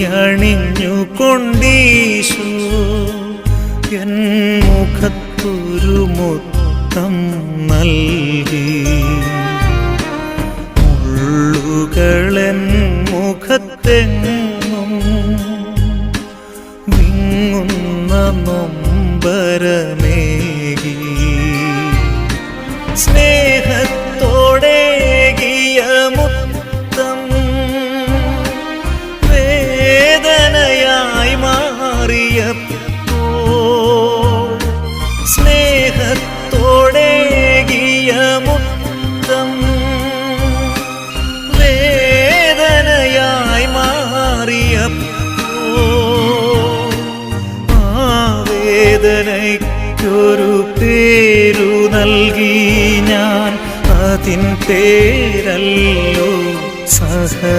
മുടിയണിഞ്ഞു കൊണ്ടീശു N മുഖത്തൊരു മുത്തം നൽകി. മുള്ളുകളെൻ മുഖത്തെങ്ങും വിങ്ങുന്ന നൊമ്പരമേകി. സ്നേഹത്തോടേകിയ സ്നേഹത്തോടേകിയ മുത്തം വേദനയായി മാറിയപ്പോൾ ആ വേദനയ്ക്കൊരു പേരു നൽകി ഞാൻ അതിൻ പേരല്ലോ സഹ